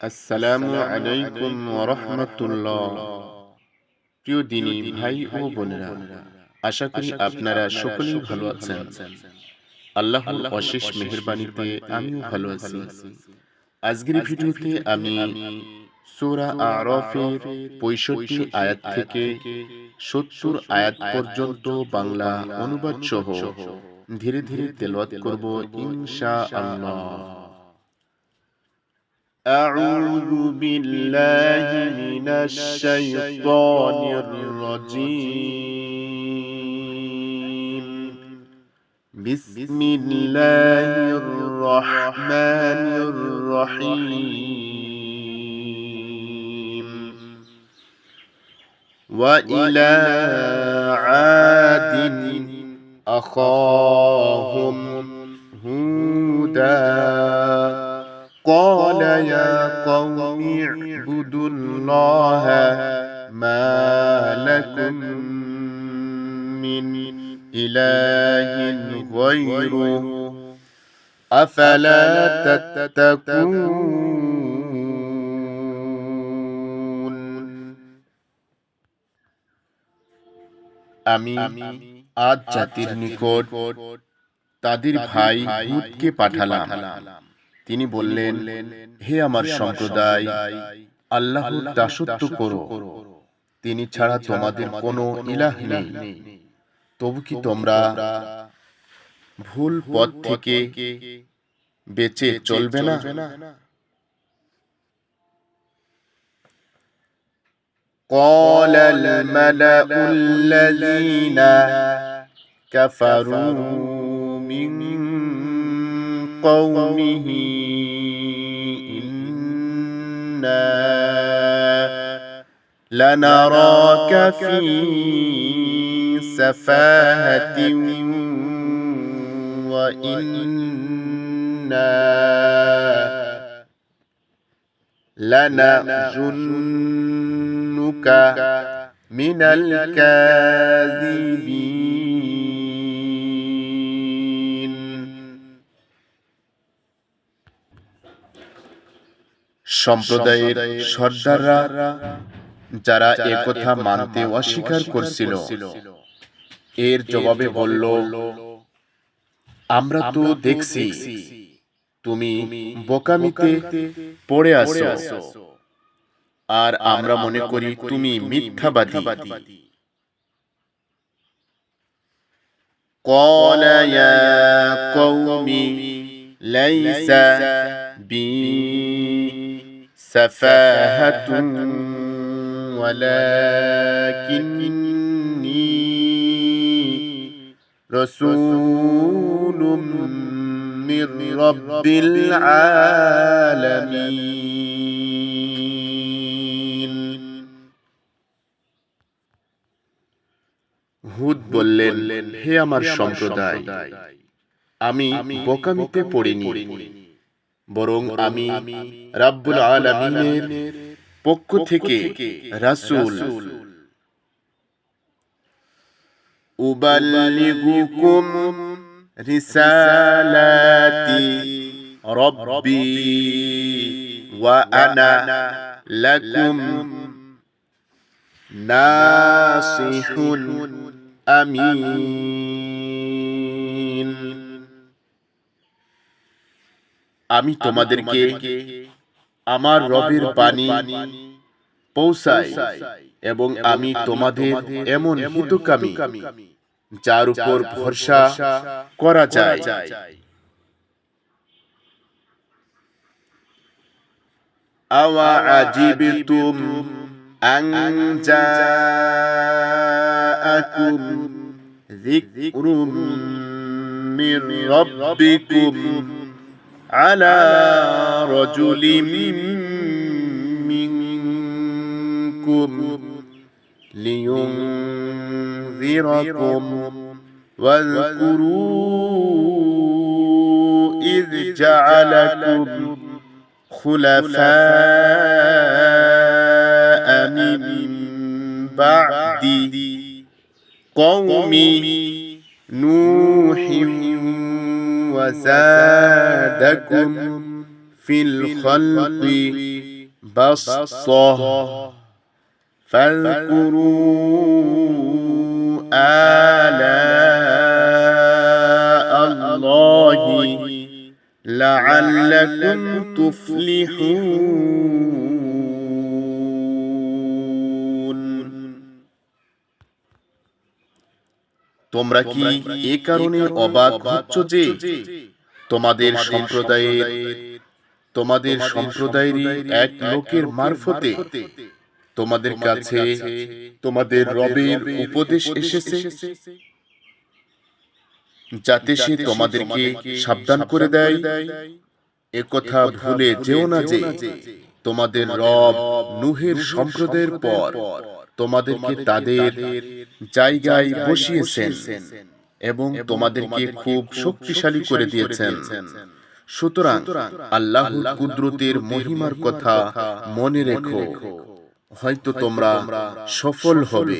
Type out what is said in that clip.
আসসালামু আলাইকুম ওরহমতুল্লাহ প্রিয় দিনী ভাই ও বোনেরা আশা করি আপনারা সকলেই ভালো আছেন। আল্লাহর অশেষ মেহেরবানিতে আমিও ভালো আছি। আজকের ভিডিওতে আমি সূরা আরফের পঁয়ষট্টি আয়াত থেকে সত্তর আয়াত পর্যন্ত বাংলা অনুবাদ সহ ধীরে ধীরে তেলাওয়াত করব ইনশা আল্লাহ أعوذ بالله من الشيطان الرجيم. بسم الله الرحمن الرحيم. وإلى عاد أخاهم هودا يا قوم اعبدوا الله ما لكم من إله غيره أفلا تتقون আমি আজ জাতির নিকট তাদের ভাই হুদকে পাঠালাম তিনি বললেন হে আমার সম্প্রদায় আল্লাহর দাসত্ব করো তিনি ছাড়া তোমাদের কোনো ইলাহ নেই তবু কি তোমরা ভুল পথ থেকে বেঁচে চলবে না قال الملأ الذين كفروا من قومه إنا لنراك في سفاهة وإنا لنحزنك من الكاذبين সম্প্রদায়ের সর্দাররা যারা একথা মানতে অস্বীকার করছিল এর জবাবে বলল আমরা তো দেখছি তুমি বোকামিতে পড়ে আসো আর আমরা মনে করি তুমি মিথ্যাবাদী قال يا قوم ليس بي سفاهة ولكني رسول من رب العالمين হুদ বললেন হে আমার সম্প্রদায় আমি বোকামিতে পড়িনি বরং আমি রাব্বুল আলামিনের পক্ষ থেকে রাসূল। উবাল্লিগুকুম রিসালাতি রব্বি ওয়া আনা লাকুম নাসিহুন আমিন। আমি তোমাদেরকে আমার রবের বাণী পৌঁছাই এবং আমি তোমাদের এমন হিতকামী যার উপর ভরসা করা যায়। আওয়া আজিবতুম আন জাআকুম যিকরুম মির রাব্বিকুম। على رجل منكم لينذركم واذكروا إذ جعلكم خلفاء من بعد قوم نوح وزادكم في الخلق بسطة. فاذكروا آلاء الله لعلكم تفلحون. তোমরা কি এ কারণে অবাক হচ্ছ যে তোমাদের সম্প্রদায়ের তোমাদের সম্প্রদায়েরই এক লোকের মারফতে তোমাদের কাছে তোমাদের রবের উপদেশ এসেছে। যাতে সে তোমাদেরকে সাবধান করে দেয়। এ কথা ভুলে যেও না যে তোমাদের রব নুহের সম্প্রদায়ের পর। তোমাদেরকে তাদের জায়গায় বসিয়েছেন এবং তোমাদেরকে খুব শক্তিশালী করে দিয়েছেন। সুতরাং আল্লাহ কুদরতের মহিমার কথা মনে রেখো। হয়তো তোমরা সফল হবে।